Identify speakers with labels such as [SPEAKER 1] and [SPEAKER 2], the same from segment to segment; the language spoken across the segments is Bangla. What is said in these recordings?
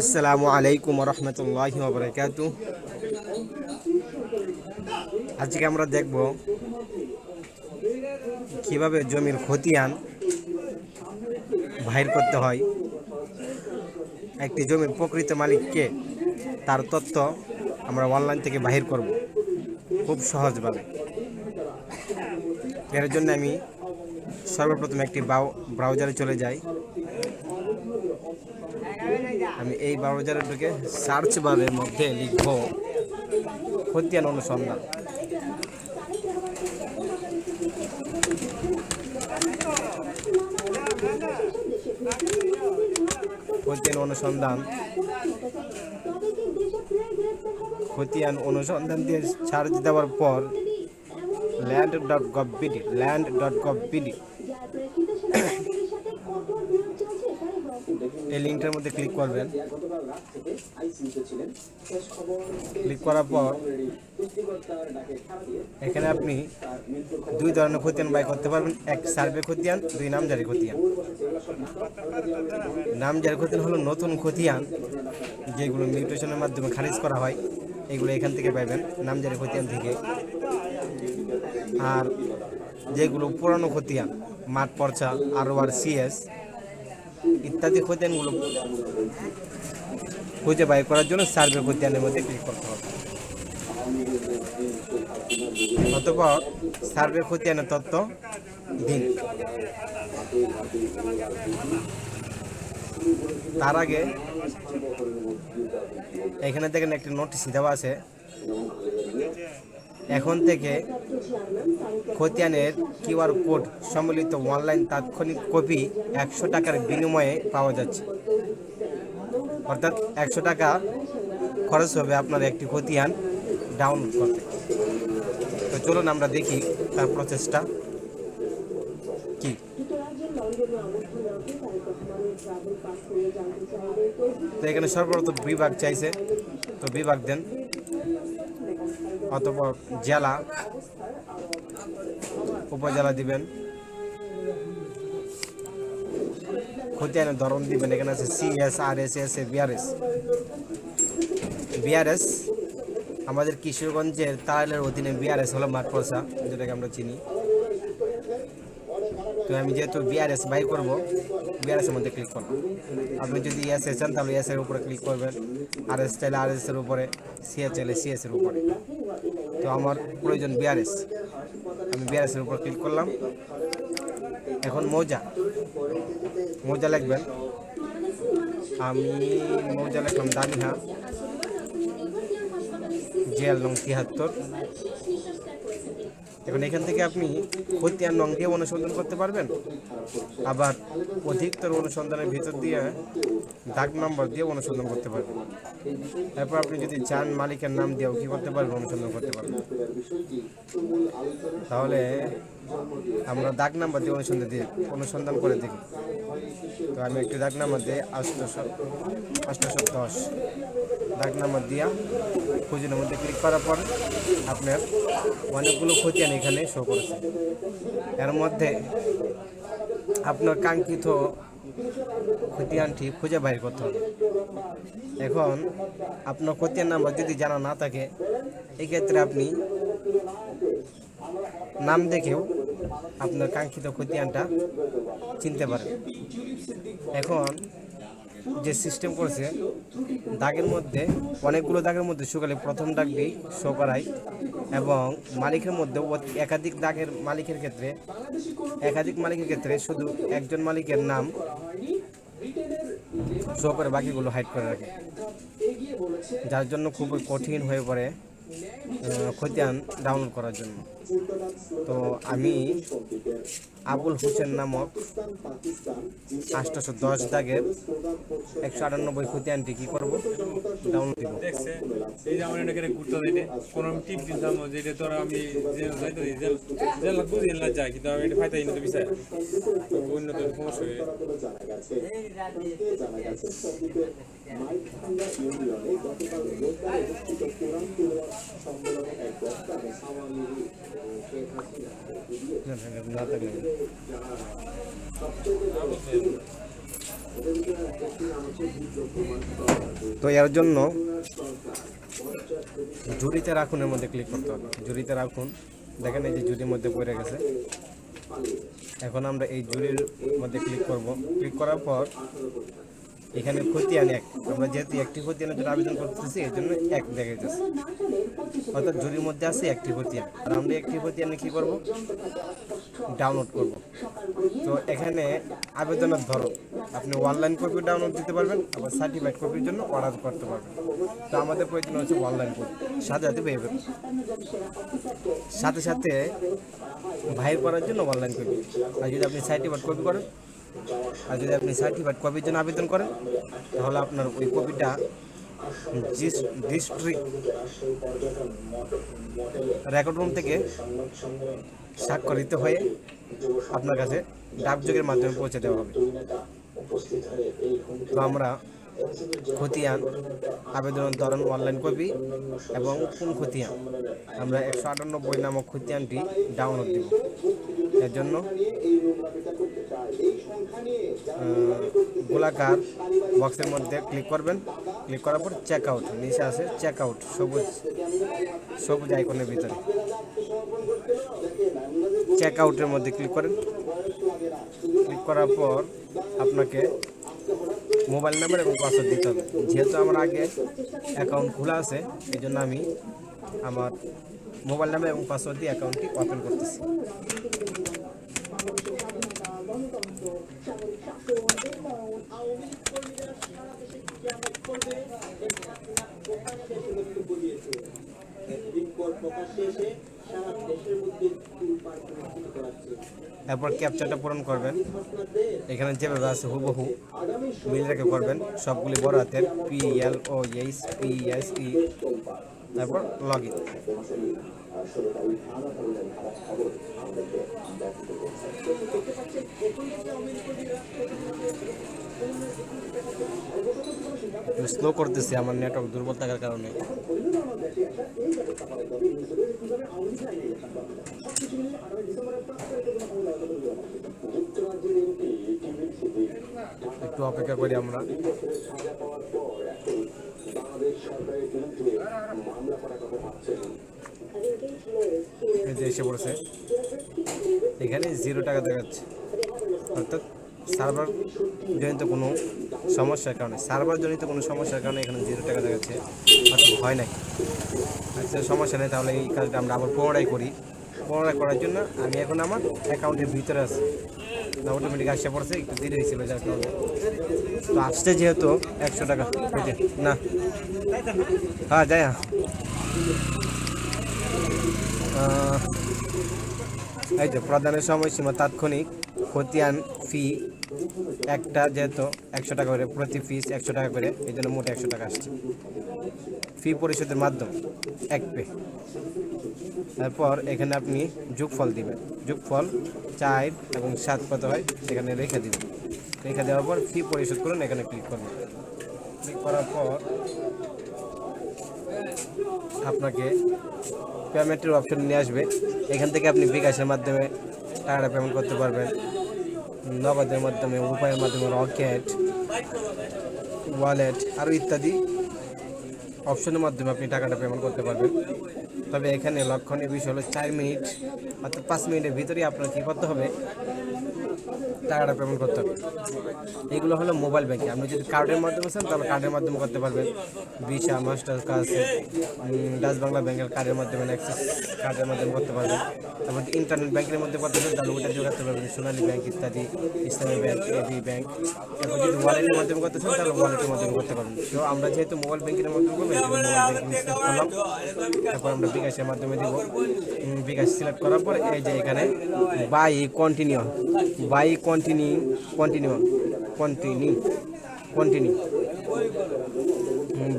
[SPEAKER 1] আসসালামু আলাইকুম রহমতুল্লাহ বরকাত আজকে আমরা দেখব কীভাবে জমির খতিয়ান বাহির করতে হয়। একটি জমির প্রকৃত মালিককে তার তথ্য আমরা অনলাইন থেকে বাহির করব খুব সহজভাবে। এর জন্য আমি সর্বপ্রথম একটি ব্রাউজারে চলে যাই। আমি এই ব্রাউজারে ঢুকে সার্চ বারের মধ্যে লিখব, খতিয়ান অনুসন্ধান। খতিয়ান অনুসন্ধান। খতিয়ান অনুসন্ধান দিয়ে সার্চ দেওয়ার পর land dot gov BD land dot gov BD এই লিঙ্কটার মধ্যে ক্লিক করবেন। ক্লিক করার পর এখানে আপনি দুই ধরনের খতিয়ান বাই করতে পারবেন। এক সার্ভে খতিয়ান দুই নামজারি খতিয়ান নামজারি খতিয়ান হলো নতুন খতিয়ান যেগুলো মিউটেশনের মাধ্যমে খারিজ করা হয়। এগুলো এখান থেকে পাইবেন নামজারি খতিয়ান থেকে। আর যেগুলো পুরানো খতিয়ান মাঠ পর্চা আর আর সিএস ইত্যাদি খতিয়ানগুলো খুঁজে বাই করার জন্য সার্ভে খতিয়ানের মধ্যে ক্লিক করতে হবে। অতপর সার্ভে খতিয়ানের তথ্য দিন তার আগে এখানে দেখেন একটি নোটিশ দেওয়া আছে। এখন থেকে খতিয়ানের কিউআর কোড সম্বলিত অনলাইন তাৎক্ষণিক কপি একশো টাকার বিনিময়ে পাওয়া যাচ্ছে। অর্থাৎ একশো টাকা খরচ হবে আপনার একটি খতিয়ান ডাউনলোড করতে। তো চলুন আমরা দেখি তার প্রসেসটা কি। তো এখানে সর্বপ্রথম বিভাগ চাইছে। তো বিভাগ দেন। অতপর জেলা উপজেলা দিবেন। খতিয়ানের ধরন দিবেন, এখানে আছে CS R S S A BRS BRS আমাদের কিশোরগঞ্জের তারাইলের অধীনে বিআরএস হলো মাঠ পয়সা যেটাকে আমরা চিনি। তো আমি যেহেতু বিআরএস বাই করব বিআরএস এর মধ্যে ক্লিক করব। আপনি যদি ইএস এ চান, তাহলে ইএস এর উপরে ক্লিক করবেন। আর এস চাইলে আর এস এর উপরে সিএস চাইলে সিএস এর উপরে। তো আমার প্রয়োজন বিআরএস আমি বিআরএস এর উপর ক্লিক করলাম। এখন মৌজা। মৌজা লিখবেন। আমি মৌজা লিখলাম দানিহা। জেল নং তিয়াত্তর। এখন এখান থেকে আপনি খতিয়ান নং দিয়ে অনুসন্ধান করতে পারবেন। আবার অধিকতর অনুসন্ধানের ভিতর দিয়ে দাগ নম্বর দিয়ে অনুসন্ধান করতে পারবেন। তারপর আপনি যদি চান মালিকের নাম দিয়েও কি করতে পারবেন অনুসন্ধান করতে পারবেন তাহলে আমরা দাগ নাম্বার দিয়ে অনুসন্ধান দিয়ে অনুসন্ধান করে দেখি। তো আমি একটি দাগ নাম্বার দিয়ে আষ্টশো আষ্টশো দশ দাগ নাম্বার দিয়া খুঁজিনের মধ্যে ক্লিক করার পর আপনার অনেকগুলো খতিয়ান এখানে শো করেছে। এর মধ্যে আপনার কাঙ্ক্ষিত খতিয়ানটি খুঁজে বাইর করতে হবে। এখন আপনার খতিয়ান নাম্বার যদি জানা না থাকে, এক্ষেত্রে আপনি নাম দেখেও আপনার কাঙ্ক্ষিত খতিয়ানটা চিনতে পারেন। এখন যে সিস্টেম করেছে, দাগের মধ্যে, অনেকগুলো দাগের মধ্যে শুকালে প্রথম দাগটি শো করায় এবং মালিকের মধ্যে একাধিক দাগের মালিকের ক্ষেত্রে, একাধিক মালিকের ক্ষেত্রে শুধু একজন মালিকের নাম শো করে বাকিগুলো হাইড করে রাখে। যার জন্য খুব কঠিন হয়ে পড়ে খতিয়ান ডাউনলোড করার জন্য। তো আমি আবুল হোসেন নামক আটশোশো দশ দাগের একশো আটানব্বই খতিয়ানটি কী করব? ডাউনলোড দিব।
[SPEAKER 2] দেখছে এই যে আমার এটাকে ঘুরতে দিতে কোনো টিপ দিতাম যে এটা তোরা আমি জেল যাইতে দিই জেল জেল বুঝি না যায় কিন্তু আমি এটা ফাইতাই না তো তো অন্য তো সমস্যা হয়ে
[SPEAKER 1] না থাকলে তো এর জন্য জুড়িতে রাখুনের মধ্যে ক্লিক করতে হবে। জুড়িতে রাখুন। দেখেন এই যে জুড়ির মধ্যে পড়ে গেছে। এখন আমরা এই জুড়ির মধ্যে ক্লিক করব। ক্লিক করার পর এখানে খতিয়ান এক। আমরা যেহেতু একটি খতিয়ানের জন্য আবেদন করতেছি এই জন্য এক দেখাইতেছে। অর্থাৎ জুড়ির মধ্যে আছে একটি খতিয়ান। আর আমরা একটি খতিয়ানে কী করব? ডাউনলোড করব। তো এখানে আবেদনের ধরো আপনি অনলাইন কপি ডাউনলোড দিতে পারবেন, আবার সার্টিফাইড কপির জন্য অর্ডার করতে পারবেন। তো আমাদের প্রয়োজন হচ্ছে অনলাইন কপি সাথে সাথে পেয়ে যাবেন সাথে সাথে ভাইয়ের করার জন্য অনলাইন কপি আর যদি আপনি সার্টিফাইড কপি করেন, আর যদি আপনি সার্টিফাইড কপির জন্য আবেদন করেন, তাহলে আপনার ওই কপিটা ডিস্ট্রিক্ট রেকর্ড রুম থেকে স্বাক্ষরিত হয়ে আপনার কাছে ডাকযোগের মাধ্যমে পৌঁছে দেওয়া হবে। তো আমরা খতিয়ান, আবেদন, ধরন অনলাইন কপি এবং কোন খতিয়ান? আমরা একশো আটানব্বই নামক খতিয়ানটি ডাউনলোড দেব। এর জন্য গোলাকার বক্সের মধ্যে ক্লিক করবেন। ক্লিক করার পর চেক আউট নিচে আছে চেক আউট সবুজ সবুজ আইকনের ভিতরে। চেক আউটের মধ্যে ক্লিক করেন। ক্লিক করার পর আপনাকে মোবাইল নাম্বার এবং পাসওয়ার্ড দিতে হবে। যেহেতু আমার আগে অ্যাকাউন্ট খোলা আছে এই জন্য আমি আমার মোবাইল নাম্বার এবং পাসওয়ার্ড দিয়ে অ্যাকাউন্টটি ওপেন করতেছি। এরপর ক্যাপচারটা পূরণ করবেন। এখানে যেভাবে আছে হুবহু মিল রেখে করবেন। সবগুলি বড় হাতের P L O H P S E তারপর লগ ইন স্লো করতেছি আমার নেটওয়ার্ক দুর্বল থাকার কারণে। একটু অপেক্ষা করি আমরা। এসে পড়েছে। এখানে জিরো টাকা দেখাচ্ছে। অর্থাৎ সার্ভার জনিত কোনো সমস্যার কারণে সার্ভার জনিত কোনো সমস্যার কারণে এখানে জিরো টাকা দেখাচ্ছে। অর্থাৎ হয় নাই। আচ্ছা সমস্যা নেই, তাহলে এই কাজটা আমরা আবার পুনরায় করি। পুনরায় করার জন্য আমি এখন আমার অ্যাকাউন্টের ভিতরে আছি। অটোমেটিক আসে পড়ছে, একটু দেরি হয়েছিল, যার কারণে। তো আসছে যেহেতু একশো টাকা। না। হ্যাঁ যাই হ্যাঁ এই যে, প্রদানের সময়সীমা তাৎক্ষণিক, খতিয়ান ফি একটা যেহেতু একশো টাকা করে, প্রতি ফিস একশো টাকা করে, এই জন্য মোট একশো টাকা আসছে। ফি পরিশোধের মাধ্যম, এক পে। তারপর এখানে আপনি যোগফল দিবেন। যোগফল চার এবং সাত কত হয়? এখানে রেখে দিবেন। রেখে দেওয়ার পর ফি পরিশোধ করুন, এখানে ক্লিক করবেন। ক্লিক করার পর আপনাকে পেমেন্টের অপশন নিয়ে আসবে। এখান থেকে আপনি বিকাশের মাধ্যমে টাকাটা পেমেন্ট করতে পারবেন। নগদের মাধ্যমে উপায়ের মাধ্যমে রকেট, ওয়ালেট আরও ইত্যাদি অপশনের মাধ্যমে আপনি টাকাটা পেমেন্ট করতে পারবেন। তবে এখানে লক্ষণীয় বিষয় হলো চার মিনিট অর্থাৎ পাঁচ মিনিটের ভিতরেই আপনার কী করতে হবে? টাকাটা পেমেন্ট করতে হবে। এগুলো হলো মোবাইল ব্যাঙ্কিং আপনি যদি কার্ডের মাধ্যমে চান, তাহলে কার্ডের মাধ্যমে করতে পারবেন। Visa Master card Dutch Bangla ব্যাংকের কার্ডের মাধ্যমে অ্যাক্সিস কার্ডের মাধ্যমে করতে পারবেন। তারপর ইন্টারনেট ব্যাংকের মধ্যে করতে পারবেন, তাহলে ওটা দিয়ে করতে পারবেন। সোনালী ব্যাংক ইত্যাদি, ইসলামী ব্যাংক এবি ব্যাংক তারপর যদি ওয়ালেটের মাধ্যমে করতে চান, তাহলে ওয়ালেটের মাধ্যমে করতে পারবেন। তো আমরা যেহেতু মোবাইল ব্যাংকের মাধ্যমে করব মোবাইল ব্যাংকিং সিলেক্ট করলাম। তারপর আমরা বিকাশের মাধ্যমে দিব। বিকাশ সিলেক্ট করার পর এই যে এখানে by continue by continue continue continue continue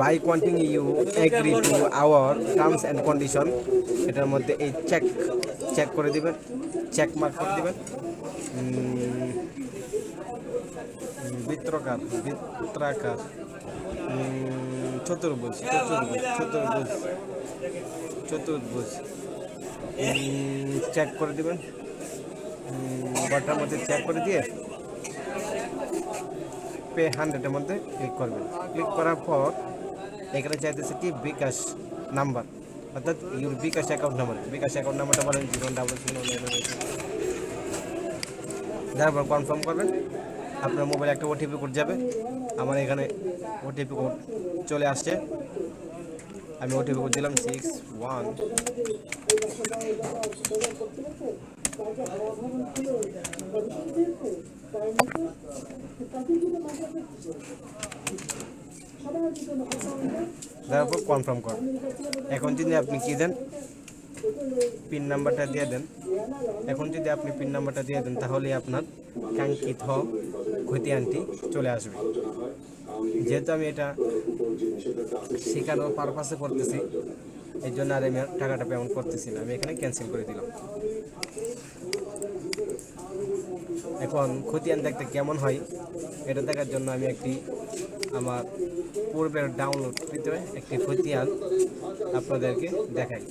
[SPEAKER 1] by continue you agree to our terms and condition এটার মধ্যে এই চেক চেক করে দিবেন চেক মার্ক করে দিবেন। বৃত্তকার, বৃত্তাকার। চতুর্ভুজ চতুর্ভুজ চতুর্ভুজ চতুর্ভুজ। চেক করে দিবেন। বটার মধ্যে চেক করে দিয়ে পে হান্ড্রেডের মধ্যে ক্লিক করবেন। ক্লিক করার পর এখানে চাইতেছে কি বিকাশ নাম্বার। অর্থাৎ your bKash account number bKash account নাম্বারটা বলেন জিরো ডাবল জিরো তারপর কনফার্ম করবেন, আপনার মোবাইলে একটা ওটিপি কোড যাবে। আমার এখানে ওটিপি কোড চলে আসছে। আমি ওটিপি কোড দিলাম সিক্স ওয়ান তারপর কনফার্ম করেন এখন যদি আপনি কি দেন পিন নাম্বারটা দিয়ে দেন। এখন যদি আপনি পিন নাম্বারটা দিয়ে দেন তাহলে আপনার কাঙ্ক্ষিত খতিয়ানটি চলে আসবে। যেহেতু আমি এটা শেখানোর পারপাসে করতেছি এই জন্য আর আমি টাকাটা পেমেন্ট করতেছি না। আমি এখানে ক্যান্সেল করে দিলাম। এখন খতিয়ান দেখতে কেমন হয়, এটা দেখার জন্য আমি একটি আমার পূর্বের ডাউনলোড ভিতরে একটি খতিয়ান আপনাদেরকে দেখাই।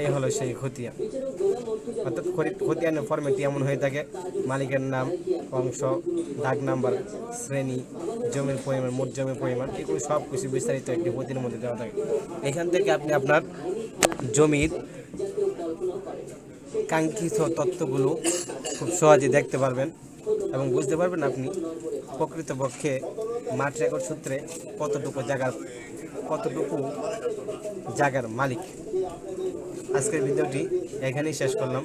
[SPEAKER 1] এই হলো সেই খতিয়ান। অর্থাৎ খতিয়ানের ফর্মেটটি এমন হয়ে থাকে, মালিকের নাম অংশ দাগ নাম্বার, শ্রেণি, জমির পরিমাণ, মোট জমির পরিমাণ, এগুলো সব কিছু বিস্তারিত একটি খতিয়ানের মধ্যে দেওয়া থাকে। এখান থেকে আপনি আপনার জমির কাঙ্ক্ষিত তথ্যগুলো খুব সহজে দেখতে পারবেন এবং বুঝতে পারবেন আপনি প্রকৃতপক্ষে মাঠ রেকর্ড সূত্রে কতটুকু জায়গার কতটুকু জায়গার মালিক। আজকের ভিডিওটি এখানেই শেষ করলাম।